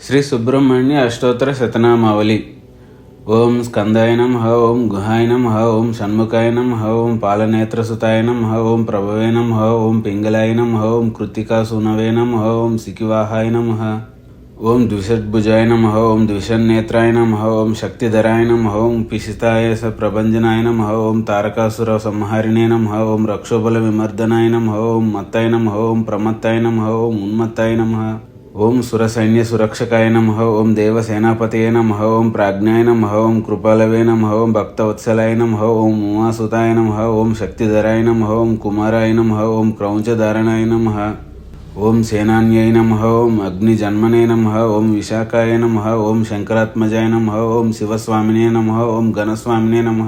శ్రీ సుబ్రహ్మణ్య అష్టోత్తర శతనామావళి ఓం స్కందాయనం హ ఓం గుహాయనం హ ఓం షణ్ముఖాయనం హ ఓం పాలనేత్రసుతాయనం హ ఓం ప్రభవేనం హ ఓం పింగళాయనం హ ఓం కృత్తికాసూనవే హ ఓం సికివాహాయనం హ ఓం ద్విషడ్భుజాయ హ ఓం ద్విషన్నేత్రాయనం హ ఓం శక్తిధరాయనం హ ఓం పిశితాయస ప్రభంజనాయనం హ ఓం తారకాసుర సంహారిణేనం హ ఓం రక్షోబల విమర్దనాయనం హ ఓం మత్తాయనం హ ఓం ప్రమత్తాయనం హ ఓం ఉన్మత్తాయనం హ ఓం సురసైన్య సురక్షకాయ నమ ఓం దేవసేనాపతయ నమ ఓం ప్రాజ్ఞాయ నమ ఓం కృపాలవే నమ ఓం భక్తవత్సలాయ నమ ఓం ఉమాసుతాయ నమ ఓం శక్తిధరాయ నమ ఓం కుమారాయ నమ ఓం క్రౌంచధారణాయ నమ ఓం సేనాన్యై నమ ఓం అగ్నిజన్మనే నమ ఓం విశాఖాయ నమ ఓం శంకరాత్మజాయ నమ ఓం శివస్వామినే నమ ఓం గణస్వామినే నమ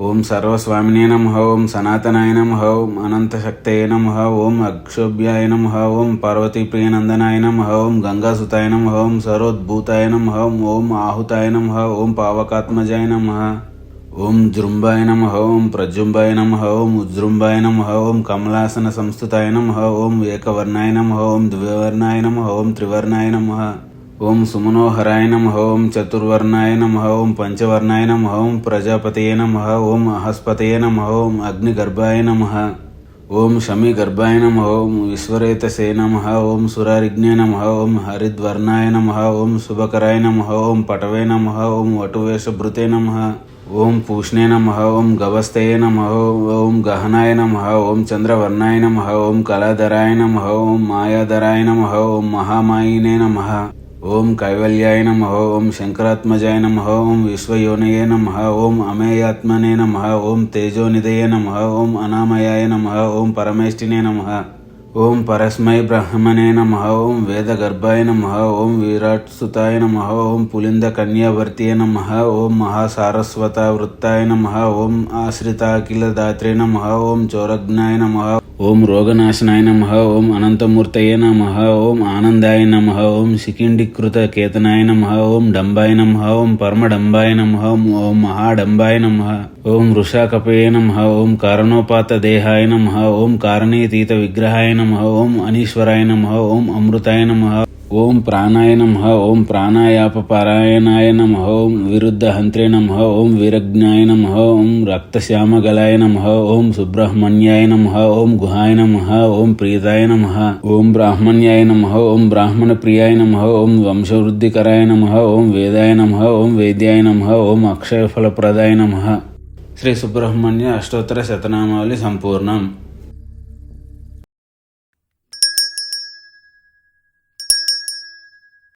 ఓం సర్వస్వామినే నమ ఓం సనాతనాయ నమ ఓం అనంతశక్తయ నమ ఓం అక్షోభ్యాయ నమ ఓం పార్వతీ ప్రియనందనాయ నమ ఓం గంగాసుతాయ నమ ఓం సరోద్భూతాయ నమ ఓం ఆహుతాయ నమ ఓం పావకాత్మజాయ నమ ఓం జృంభాయ నమ ఓం ప్రజృంబాయ నమ ఓం ఉజృంభాయ నమ ఓం కమలాసన సంస్థుతాయ నమ ఓం ఏకవర్ణాయ నమ ఓం ద్వివర్ణాయ నమ ఓం త్రివర్ణాయ నమ ఓం సుమనోహరాయ నమ ఓం చతుర్వర్ణాయ నమ ఓం పంచవర్ణాయ నమ ఓం ప్రజాపతయే నమ ఓం అహస్పతయే నమ ఓం అగ్నిగర్భాయ నమ ఓం శమి గర్భాయ నమ ఓం విశ్వరేతసే నమ ఓం సురారిజ్ఞే నమ ఓం హరిద్వర్ణాయ నమ ఓం శుభకరాయ నమ ఓం పటవే నమ ఓం వటువేషభృతే నమ ఓం పూష్ణే నమ ఓం గవస్తయే నమ ఓం గహనాయ నమ ఓం చంద్రవర్ణాయ నమ ఓం కళాధరాయ నమ ఓం మాయాధరాయ నమ ఓం మహామాయినే నమ ఓం కైవల్యాయ నమ ఓం శంకరాత్మజాయ నమ ఓం విశ్వయోనయే నమ ఓం అమేయాత్మనే నమ ఓం తేజోనిధయే నమ ఓం అనామయాయ నమ ఓం పరమేష్ఠినే నమ. ఓం పరస్మై బ్రహ్మణే నమ ఓం వేదగర్భాయ నమ ఓం విరాట్ సుతాయ నమ ఓం పులింద కన్యావర్తియ నమ ఓం మహాసారస్వత వృత్తాయ నమ ఓం ఆశ్రితాఖిల దాత్రే నమ ఓం చౌరజ్ఞాయ నమ ఓం రోగనాశనాయ నమ ఓం అనంతమూర్తయే నమ ఓం ఆనందాయ నమ ఓం శిఖిండీకృత కేతనాయ నమ ఓం డంబాయ నమ ఓం పరమడంబాయ నమ ఓం మహాడంబాయ నమ ఓం వృషాకపయే నమ ఓం కారణోపాత దేహాయ నమ ఓం కారణీతీత విగ్రహాయ నమ ఓం అనీశ్వరాయ నమ ఓం అమృతాయ నమ ఓం ప్రాణాయ నమ ఓం ప్రాణాయాపపారాయణాయ నమ ఓం విరుద్ధ హంత్రే నమ ఓం వీరజ్ఞాయ నమ ఓం రక్తశ్యామగలాయ నమ ఓం సుబ్రహ్మణ్యాయ నమ ఓం గుహాయ నమ ఓం ప్రీతాయ నమ ఓం బ్రాహ్మణ్యాయ నమ ఓం బ్రాహ్మణ ప్రియాయ నమ ఓం వంశవృద్ధికరాయ నమ ఓం వేదాయ నమ ఓం వేద్యాయ నమ ఓం అక్షయఫలప్రదాయ నమ శ్రీ సుబ్రహ్మణ్య అష్టోత్తర శతనామావళి సంపూర్ణం